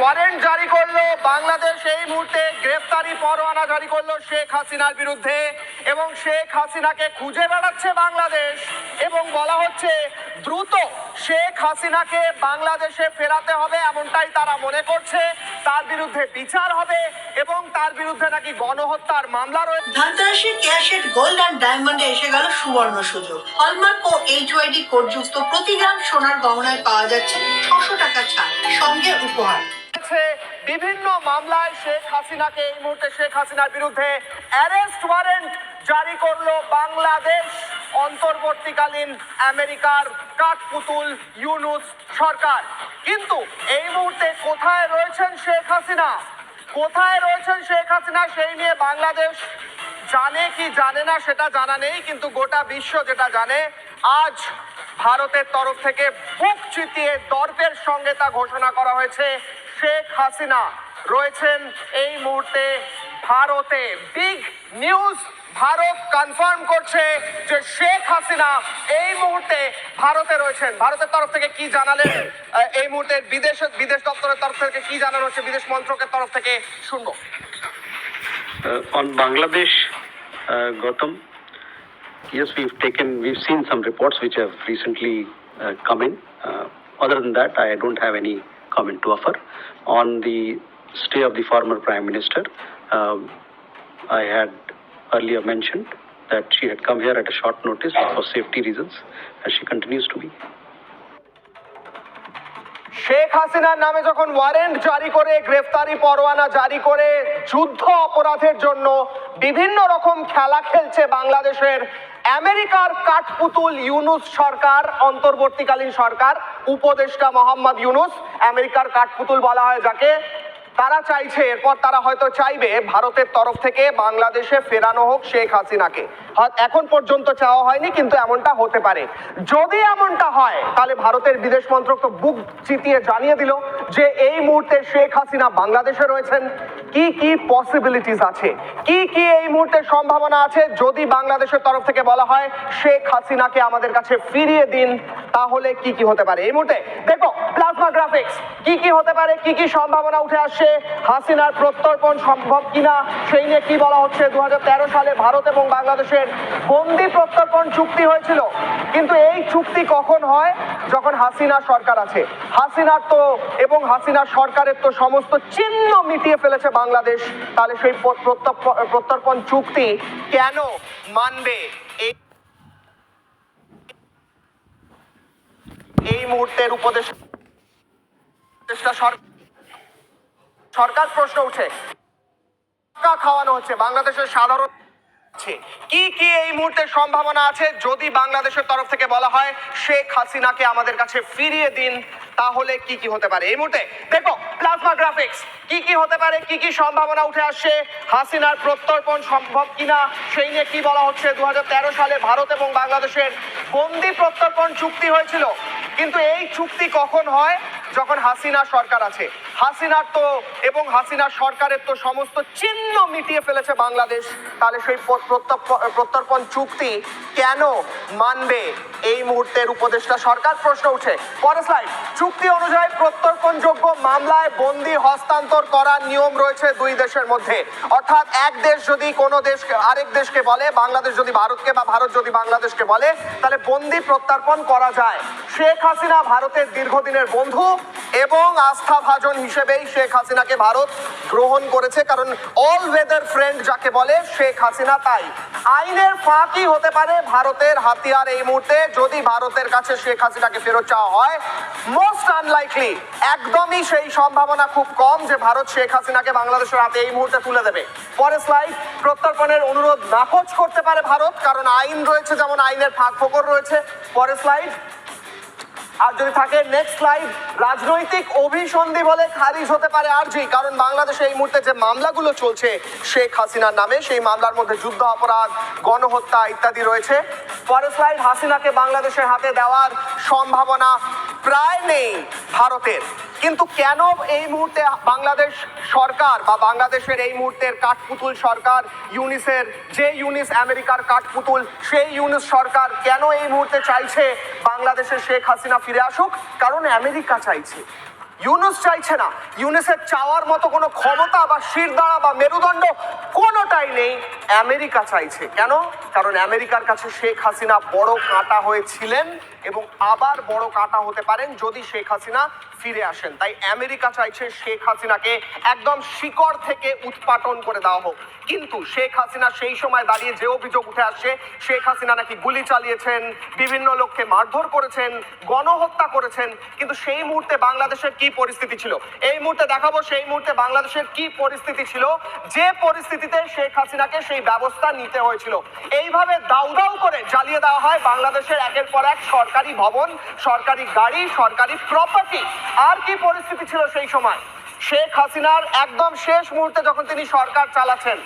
Warrant জারি করল। বাংলাদেশ এই মুহূর্তে গ্রেফতারি পরোয়ানা জারি করল শেখ হাসিনার বিরুদ্ধে এবং শেখ হাসিনাকে খুঁজে বেড়াচ্ছে বাংলাদেশ এবং বলা হচ্ছে দ্রুত শেখ হাসিনাকে বাংলাদেশে ফেরাতে হবে এমনটাই তারা মনে করছে। তার বিরুদ্ধে বিচার হবে এবং তার বিরুদ্ধে নাকি গণহত্যার মামলা রয়েছে ধানতেরাসের ক্যাশেট গোল্ড অ্যান্ড ডায়মন্ডে এসে গেল সুবর্ণ সুযোগ। হলমার্ক ও এইচওয়াইডি কোডযুক্ত প্রতি গ্রাম সোনার গহনায় পাওয়া যাচ্ছে ছশো টাকা ছাড়। সঙ্গে উপহার। হয়েছে বিভিন্ন মামলায় শেখ হাসিনাকে এই মুহূর্তে শেখ হাসিনার বিরুদ্ধে অ্যারেস্ট ওয়ারেন্ট জারি করল বাংলাদেশ। অন্তর্বর্তীকালীন আমেরিকার কাঠপুতুল ইউনুস সরকার। কিন্তু এই মুহূর্তে কোথায় রয়েছেন শেখ হাসিনা? কোথায় রয়েছেন শেখ হাসিনা সেই নিয়ে বাংলাদেশ জানে কি জানে না সেটা জানা নেই, কিন্তু গোটা বিশ্ব যেটা জানে, আজ ভারতের তরফ থেকে বুক চিতিয়ে দর্পের সঙ্গে তা ঘোষণা করা হয়েছে। শেখ হাসিনা রয়েছেন এই মুহূর্তে ভারতে। বিগ নিউজ ভারত কনফার্ম করছে যে শেখ হাসিনা এই মুহূর্তে ভারতে রয়েছেন। ভারতের তরফ থেকে কি জানালেন? এই মুহূর্তে বিদেশ বিদেশ দপ্তরের তরফ থেকে কি জানানো হচ্ছে? বিদেশ মন্ত্রকের তরফ থেকে শুনব। Bangladesh, uh, Gautam, yes, we've taken, we've seen some reports which have recently uh, come in. Uh, other than that, I don't have any comment to offer. On the stay of the former Prime Minister, um, I had earlier mentioned that she had come here at a short notice for safety reasons, and she continues to be. Sheikh হাসিনার নামে যখন warrant জারি করে গ্রেফতারি পরোয়ানা জারি করে যুদ্ধ অপরাধের জন্য বিভিন্ন রকম খেলা খেলছে বাংলাদেশের আমেরিকার কাঠপুতুল ইউনুস সরকার, অন্তর্বর্তীকালীন সরকার, উপদেষ্টা মোহাম্মদ ইউনুস, আমেরিকার কাঠপুতুল বলা হয় যাকে। তারা চাইছে, এরপর তারা হয়তো চাইবে, ভারতের তরফ থেকে বাংলাদেশে ফেরানো হোক শেখ হাসিনাকে। এখন পর্যন্ত চাওয়া হয়নি, কিন্তু এমনটা হতে পারে। যদি এমনটা হয়, তাহলে ভারতের বিদেশ মন্ত্রক তো বুক চিতিয়ে জানিয়ে দিল যে এই মুহূর্তে শেখ হাসিনা বাংলাদেশে রয়েছেন। কি কি পসিবিলিটিস আছে? কি কি এই মুহূর্তে সম্ভাবনা আছে? যদি বাংলাদেশের তরফ থেকে বলা হয় শেখ হাসিনাকে আমাদের কাছে ফিরিয়ে দিন, তাহলে কি কি হতে পারে? এই মুহূর্তে দেখো গ্রাফিক্স কি কি হতে পারে, কি কি সম্ভাবনা উঠে আসছে, হাসিনার প্রত্যর্পণ সম্ভব কিনা, সেই নিয়ে কি বলা হচ্ছে দু সালে ভারত এবং বাংলাদেশের বন্দি প্রত্যর্পণ চুক্তি হয়েছিল। কিন্তু এই চুক্তি কখন হয়? যখন হাসিনা সরকার আছে। হাসিনার তো এবং হাসিনা সরকারের তো সমস্ত চিহ্ন মিটিয়ে ফেলেছে বাংলাদেশ। তাহলে সেই প্র- প্রত্যর্পণ চুক্তি কেন মানবে? এই মুহূর্তের উপদেশ সরকার প্রশ্ন উঠে। খাওয়ানো হচ্ছে, বাংলাদেশের সাধারণ। কি কি এই মুহূর্তে সম্ভাবনা আছে? যদি বাংলাদেশের তরফ থেকে বলা হয়, শেখ হাসিনাকে আমাদের কাছে ফিরিয়ে দিন, তাহলে কি কি হতে পারে? এই মুহূর্তে দেখো প্লাজমা গ্রাফিক্স কি কি হতে পারে? কি কি সম্ভাবনা উঠে আসছে? হাসিনার প্রত্যর্পণ সম্ভব কিনা? সেই নিয়ে কি বলা হচ্ছে? দু হাজার তেরো সালে ভারত এবং বাংলাদেশের বন্দি প্রত্যর্পণ চুক্তি হয়েছিল। কিন্তু এই চুক্তি কখন হয়? যখন হাসিনা সরকার আছে, হাসিনার তো এবং হাসিনা সরকারের তো সমস্ত চিহ্ন মিটিয়ে ফেলেছে বাংলাদেশ, তাহলে সেই প্র- প্রত্যর্পণ চুক্তি কেন মানবে এই মুহূর্তের উপদেষ্টা সরকার? প্রশ্ন উঠে। পরে স্লাইড চুক্তি অনুযায়ী প্রত্যর্পণযোগ্য মামলায় বন্দি হস্তান্তর করার নিয়ম রয়েছে দুই দেশের মধ্যে। অর্থাৎ এক দেশ যদি কোনো দেশকে, আরেক দেশকে বলে, বাংলাদেশ যদি ভারতকে বা ভারত যদি বাংলাদেশকে বলে, তাহলে বন্দি প্রত্যর্পণ করা যায়। শেখ হাসিনা ভারতের দীর্ঘদিনের বন্ধু এবং আস্থাভাজন হিসেবেই শেখ হাসিনাকে ভারত গ্রহণ করেছে, কারণ অল ওয়েদার ফ্রেন্ড যাকে বলে শেখ হাসিনা তাই। আইনের ফাঁকি হতে পারে ভারতের হাতিয়ার এই মুহূর্তে, যদি ভারতের কাছে শেখ হাসিনাকে ফেরত চাওয়া হয়। মোস্ট আনলাইকলি একদমই সেই সম্ভাবনা খুব কম যে ভারত শেখ হাসিনাকে বাংলাদেশের হাতে এই মুহূর্তে তুলে দেবে। পরে স্লাইড প্রত্যর্পণের অনুরোধ নাকচ করতে পারে ভারত, কারণ আইন রয়েছে, যেমন আইনের ফাঁক ফোকর রয়েছে। পরে স্লাইড আর যদি থাকে নেক্সট লাইভ রাজনৈতিক অভিসন্ধি বলে খারিজ হতে পারে আরজি, কারণ বাংলাদেশে এই মুহূর্তে যে মামলাগুলো চলছে, শেখ হাসিনার নামে, সেই মামলার মধ্যে যুদ্ধ, অপরাধ, গণহত্যা ইত্যাদি রয়েছে। পরের স্লাইড হাসিনাকে বাংলাদেশের হাতে দেওয়ার সম্ভাবনা প্রায় নেই ভারতের। কিন্তু কেন এই মুহূর্তে বাংলাদেশ সরকার বা বাংলাদেশের এই মুহূর্তের কাঠপুতুল সরকার, ইউনিসের যে ইউনিস আমেরিকার কাঠপুতুল, সেই ইউনিস সরকার কেন এই মুহূর্তে চাইছে বাংলাদেশের শেখ হাসিনা ফিরে আসুক? কারণ আমেরিকা চাইছে। ইউনুস চাইছে না। ইউনুসের চাওয়ার মতো কোনো ক্ষমতা বা শিরদাঁড়া বা মেরুদণ্ড কোনোটাই নেই। আমেরিকা চাইছে। কেন? কারণ আমেরিকার কাছে শেখ হাসিনা বড় কাঁটা হয়েছিলেন এবং আবার বড় কাঁটা হতে পারেন যদি শেখ হাসিনা ফিরে আসেন। তাই আমেরিকা চাইছে শেখ হাসিনাকে একদম শিকড় থেকে উৎপাটন করে দেওয়া হোক। কিন্তু শেখ হাসিনা সেই সময় দাঁড়িয়ে যে অভিযোগ উঠে আসছে শেখ হাসিনা নাকি গুলি চালিয়েছেন, বিভিন্ন লোককে মারধর করেছেন, গণহত্যা করেছেন। কিন্তু সেই মুহূর্তে বাংলাদেশের কি পরিস্থিতি ছিল? এই মুহূর্তে দেখাবো সেই মুহূর্তে বাংলাদেশের কি পরিস্থিতি ছিল। যে পরিস্থিতিতে শেখ হাসিনাকে সেই ব্যবস্থা নিতে হয়েছিল। এইভাবে দাউ দাউ করে জ্বালিয়ে দেওয়া হয় বাংলাদেশের একের পর এক সরকারি ভবন, সরকারি গাড়ি, সরকারি প্রপার্টি আর কি পরিস্থিতি ছিল সেই সময়? শেখ হাসিনার একদম শেষ মুহূর্তে যখন তিনি সরকার চালাচ্ছেন,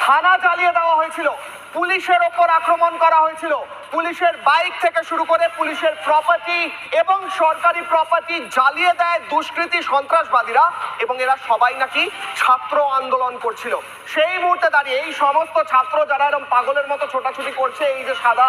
থানা চালিয়ে দেওয়া হয়েছিল, পুলিশের ওপর আক্রমণ করা হয়েছিল পুলিশের বাইক থেকে শুরু করে পুলিশের প্রপার্টি এবং সরকারি প্রপার্টি জ্বালিয়ে দেয় দুষ্কৃতী সন্ত্রাসবাদীরা এবং এরা সবাই নাকি ছাত্র আন্দোলন করছিল। সেই মুহূর্তে দাঁড়িয়ে এই সমস্ত ছাত্র যারা এরকম পাগলের মতো ছোটাছুটি করছে, এই যে সাদা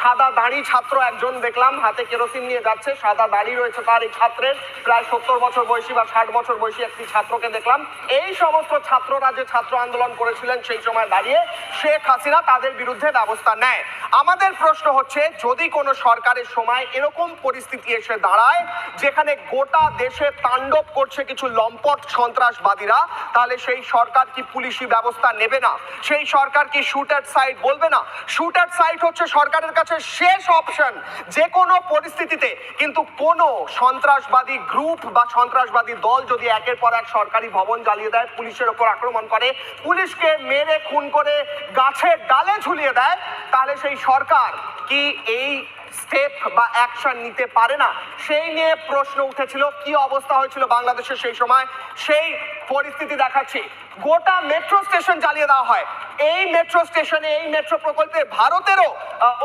সাদা দাড়ি ছাত্র একজন দেখলাম, হাতে কেরোসিন নিয়ে যাচ্ছে, সাদা দাড়ি রয়েছে তার এই ছাত্রের, প্রায় সত্তর বছর বয়সী বা ষাট বছর বয়সী একটি ছাত্রকে দেখলাম। এই সমস্ত ছাত্ররা যে ছাত্র আন্দোলন করেছিলেন সেই সময় দাঁড়িয়ে শেখ হাসিনা তাদের বিরুদ্ধে ব্যবস্থা নেয়। আমাদের প্রশ্ন হচ্ছে, যদি কোনো সরকারের সময় এরকম পরিস্থিতি এসে দাঁড়ায়, যেখানে গোটা দেশে তাণ্ডব করছে কিছু লম্পট সন্ত্রাসবাদীরা, তাহলে সেই সরকার কি পুলিশি ব্যবস্থা নেবে না? সেই সরকার কি শুট সাইট বলবে না? শুট সাইট হচ্ছে সরকারের কাছে শেষ অপশন, যে কোনো পরিস্থিতিতে। কিন্তু কোনো সন্ত্রাসবাদী গ্রুপ বা সন্ত্রাসবাদী দল যদি একের পর এক সরকারি ভবন জ্বালিয়ে দেয়, পুলিশের ওপর আক্রমণ করে, পুলিশকে মেরে, খুন করে গাছের ডালে ঝুলিয়ে দেয়, তাহলে সেই সরকার কি এই স্টেপ বা অ্যাকশন নিতে পারে না? সেই নিয়ে প্রশ্ন উঠেছিল, কি অবস্থা হয়েছিল বাংলাদেশের সেই সময়? সেই পরিস্থিতি দেখাচ্ছি। গোটা মেট্রো স্টেশন জ্বালিয়ে দেওয়া হয়। এই মেট্রো স্টেশনে এই মেট্রো প্রকল্পে ভারতেরও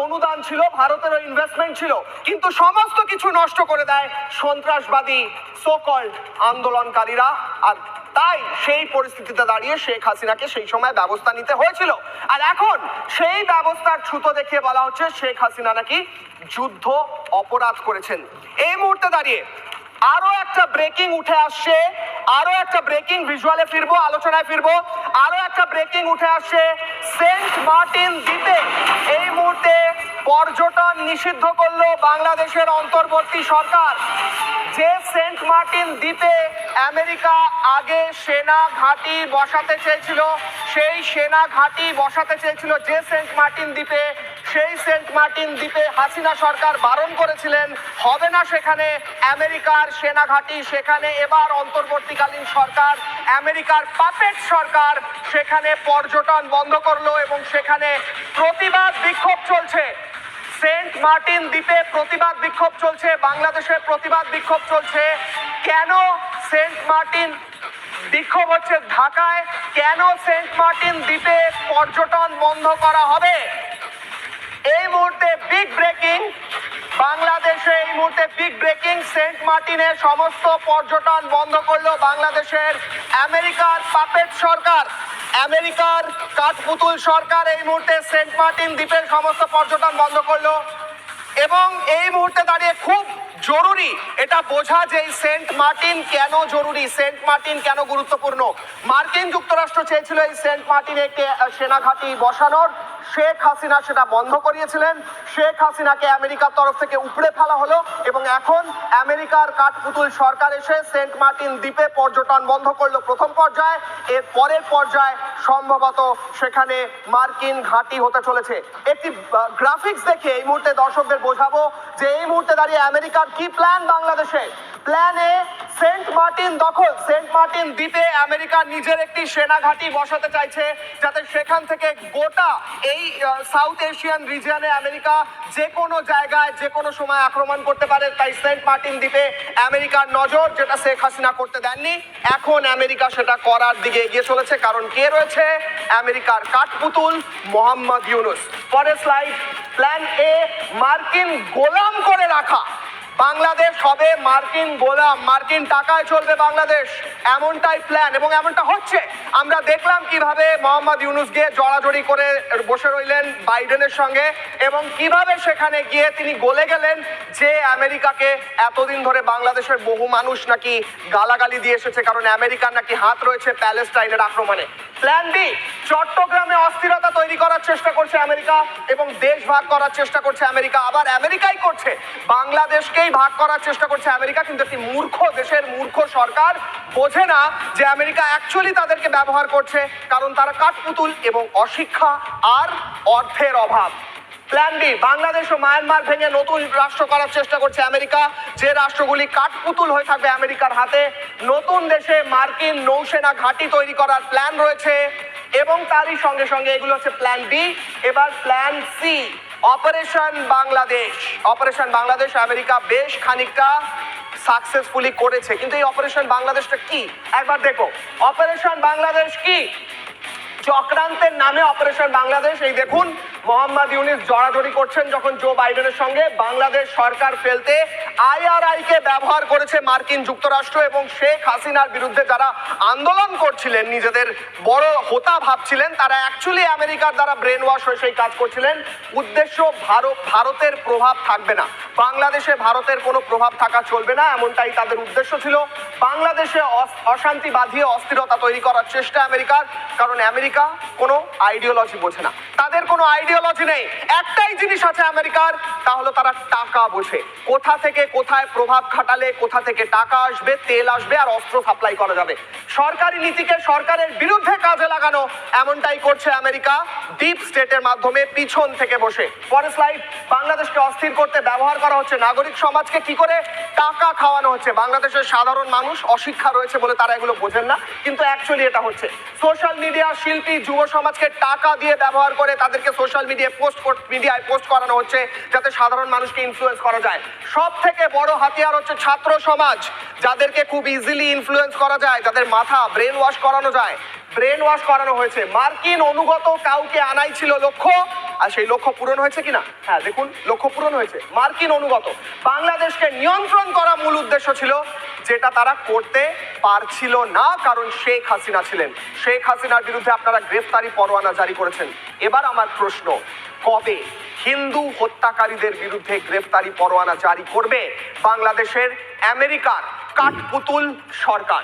অনুদান ছিল, ভারতেরও ইনভেস্টমেন্ট ছিল। কিন্তু সমস্ত কিছু নষ্ট করে দেয় সন্ত্রাসবাদী সোকল আন্দোলনকারীরা। আর তাই সেই পরিস্থিতিতে দাঁড়িয়ে শেখ হাসিনাকে সেই সময় ব্যবস্থা নিতে হয়েছিল। আর এখন সেই ব্যবস্থার ছুতো দেখিয়ে বলা হচ্ছে শেখ হাসিনা নাকি যুদ্ধ অপরাধ করেছেন। এই মুহূর্তে দাঁড়িয়ে আরও একটা ব্রেকিং উঠে আসছে, আরও একটা ব্রেকিং ভিজুয়ালে ফিরবো, আলোচনায় ফিরবো, আরও একটা ব্রেকিং উঠে আসছে সেন্ট মার্টিন দ্বীপে। এই মুহূর্তে পর্যটন নিষিদ্ধ করল বাংলাদেশের অন্তর্বর্তী সরকার। যে সেন্ট মার্টিন দ্বীপে আমেরিকা আগে সেনা ঘাঁটি বসাতে চেয়েছিল, সেই সেনা ঘাঁটি বসাতে চেয়েছিল যে সেন্ট মার্টিন দ্বীপে। সেই সেন্ট মার্টিন দ্বীপে হাসিনা সরকার বারণ করেছিলেন, হবে না সেখানে আমেরিকার সেনা ঘাঁটি, সেখানে এবার অন্তর্বর্তীকালীন সরকার, আমেরিকার পাপেট সরকার সেখানে পর্যটন বন্ধ করল এবং সেখানে প্রতিবাদ বিক্ষোভ চলছে। সেন্ট মার্টিন দ্বীপে প্রতিবাদ বিক্ষোভ চলছে, বাংলাদেশে প্রতিবাদ বিক্ষোভ চলছে। কেন সেন্ট মার্টিন বিক্ষোভ হচ্ছে ঢাকায়? কেন সেন্ট মার্টিন দ্বীপে পর্যটন বন্ধ করা হবে? এই মুহূর্তে বিগ ব্রেকিং বাংলাদেশে এই মুহূর্তে বিগ ব্রেকিং সেন্ট মার্টিনের সমস্ত পর্যটন বন্ধ করল বাংলাদেশের আমেরিকার পাপেট সরকার। আমেরিকার কাঠপুতুল সরকার এই মুহূর্তে সেন্ট মার্টিন দ্বীপের সমস্ত পর্যটন বন্ধ করল। এবং এই মুহূর্তে দাঁড়িয়ে খুব জরুরি এটা বোঝা যে সেন্ট মার্টিন কেন জরুরি, সেন্ট মার্টিন কেন গুরুত্বপূর্ণ? মার্কিন যুক্তরাষ্ট্র চেয়েছিল এই সেন্ট মার্টিনে একটি সেনাঘাটি বসানোর। শেখ হাসিনা সেটা বন্ধ করিয়েছিলেন। শেখ হাসিনাকে আমেরিকার তরফ থেকে উপড়ে ফেলা হলো এবং এখন আমেরিকার কাঠপুতুল সরকার এসে সেন্ট মার্টিন দ্বীপে পর্যটন বন্ধ করল প্রথম পর্যায়ে। এর পরের পর্যায়ে সম্ভবত সেখানে মার্কিন ঘাঁটি হতে চলেছে। একটি গ্রাফিক্স দেখে এই মুহূর্তে দর্শকদের বোঝাবো যে এই মুহূর্তে দাঁড়িয়ে আমেরিকার কি প্ল্যান বাংলাদেশে? প্ল্যান এ সেন্ট মার্টিন দখল, সেন্ট মার্টিন দ্বীপে আমেরিকা নিজের একটি সেনা ঘাঁটি বসাতে চাইছে, যাতে সেখান থেকে গোটা এই সাউথ এশিয়ান রিজিয়নে আমেরিকা যে কোনো জায়গায়, যে কোনো সময় আক্রমণ করতে পারে। তাই সেন্ট মার্টিন দ্বীপে আমেরিকার নজর, যেটা শেখ হাসিনা করতে দেননি, এখন আমেরিকা সেটা করার দিকে এগিয়ে চলেছে। কারণ কে রয়েছে? আমেরিকার কাঠপুতুল মোহাম্মদ ইউনুস। পরের স্লাইড প্ল্যান এ মার্কিন গোলাম করে রাখা। বাংলাদেশ হবে মার্কিন গোলাম। মার্কিন টাকায় চলবে বাংলাদেশ। এমনটাই প্ল্যান এবং এমনটা হচ্ছে। আমরা দেখলাম কীভাবে মোহাম্মদ ইউনুস গিয়ে জড়াজড়ি করে বসে রইলেন বাইডেনের সঙ্গে এবং কীভাবে সেখানে গিয়ে তিনি গলে গেলেন যে আমেরিকাকে এতদিন ধরে বাংলাদেশের বহু মানুষ নাকি গালাগালি দিয়ে এসেছে, কারণ আমেরিকার নাকি হাত রয়েছে প্যালেস্টাইনের আক্রমণে। প্ল্যান বি চট্টগ্রামে অস্থিরতা তৈরি করার চেষ্টা করছে আমেরিকা এবং দেশ ভাগ করার চেষ্টা করছে আমেরিকা। আবার আমেরিকাই করছে। বাংলাদেশকেই ভাগ করার চেষ্টা করছে আমেরিকা, কিন্তু একটি মূর্খ দেশের মূর্খ সরকার বোঝে না যে আমেরিকা অ্যাকচুয়ালি তাদেরকে ব্যবহার করছে, কারণ তারা কাঠপুতুল এবং অশিক্ষা আর অর্থের অভাব। প্ল্যান বি বাংলাদেশ ও মায়ানমার ভেঙে নতুন রাষ্ট্র করার চেষ্টা করছে আমেরিকা। যে রাষ্ট্রগুলি কাঠপুতুল হয়ে থাকবে আমেরিকার হাতে, নতুন দেশে মার্কিন নৌসেনা ঘাঁটি তৈরি করার প্ল্যান রয়েছে, এবং তারই সঙ্গে সঙ্গে এগুলো হচ্ছে প্ল্যান বি এবার plan C operation Bangladesh operation Bangladesh America বেশ খানিকটা সাকসেসফুলি করেছে। কিন্তু এই অপারেশন বাংলাদেশটা কি? একবার দেখো। অপারেশন বাংলাদেশ কি? চক্রান্তের নামে অপারেশন বাংলাদেশ, এই দেখুন মোহাম্মদ ইউনিস জড়াজড়ি করছেন যখন জো বাইডেনের সঙ্গে। বাংলাদেশ সরকার ফেলতে আইআরআই কে ব্যবহার করেছে মার্কিন যুক্তরাষ্ট্র এবং শেখ হাসিনার বিরুদ্ধে যারা আন্দোলন করছিলেন, নিজেদের বড় হোতা ভাবছিলেন, তারা অ্যাকচুয়ালি আমেরিকার দ্বারা ব্রেন ওয়াশ হয়ে সেই কাজ করছিলেন। উদ্দেশ্য ভারত ভারতের প্রভাব থাকবে না। বাংলাদেশে ভারতের কোনো প্রভাব থাকা চলবে না, এমনটাই তাদের উদ্দেশ্য ছিল। বাংলাদেশে অশান্তি বাঁধিয়ে অস্থিরতা তৈরি করার চেষ্টা আমেরিকার, কারণ আমেরিকা কোনো আইডিওলজি বোঝে না। তাদের কোনো আইডিওলজি নেই। একটাই জিনিস আছে আমেরিকার, তা হলো তারা টাকা বোঝে। কোথা থেকে কোথায় প্রভাব খাটালে, কোথা থেকে টাকা আসবে, তেল আসবে আর অস্ত্র সাপ্লাই করা যাবে। সরকারি নীতিকে সরকারের বিরুদ্ধে কাজে লাগানো, এমনটাই করছে আমেরিকা। ডিপ স্টেটের মাধ্যমে পিছন থেকে বসে। পরে স্লাইড বাংলাদেশকে অস্থির করতে ব্যবহার করা হচ্ছে। নাগরিক সমাজকে কি করে? টাকা খাওয়ানো হচ্ছে। বাংলাদেশের সাধারণ মানুষ অশিক্ষা রয়েছে বলে তারা এগুলো বোঝেন না, কিন্তু অ্যাকচুয়ালি এটা হচ্ছে। সোশ্যাল মিডিয়া শিল্পী যুব সমাজকে টাকা দিয়ে ব্যবহার করে তাদেরকে সোশ্যাল মিডিয়ায় পোস্ট মিডিয়ায় পোস্ট করানো হচ্ছে, যাতে সাধারণ মানুষকে ইনফ্লুয়েন্স করা যায়। সব থেকে বড় হাতিয়ার হচ্ছে ছাত্র সমাজ, যাদেরকে খুব ইজিলি ইনফ্লুয়েন্স করা যায়, যাদের মাথা ব্রেন ওয়াশ করানো যায়। ব্রেন ওয়াশ করানো হয়েছে। মার্কিন অনুগত কাউকে আনাই ছিল লক্ষ্য, আর সেই লক্ষ্য পূরণ হয়েছে কিনা? হ্যাঁ দেখুন, লক্ষ্য পূরণ হয়েছে। মার্কিন অনুগত। বাংলাদেশকে নিয়ন্ত্রণ করা মূল উদ্দেশ্য ছিল যেটা তারা করতে পারছিল না, কারণ শেখ হাসিনা ছিলেন। শেখ হাসিনার বিরুদ্ধে আপনারা গ্রেফতারি পরোয়ানা জারি করেছেন। এবার আমার প্রশ্ন, কবে হিন্দু হত্যাকারীদের বিরুদ্ধে গ্রেফতারি পরোয়ানা জারি করবে বাংলাদেশের আমেরিকার কাঠপুতুল সরকার?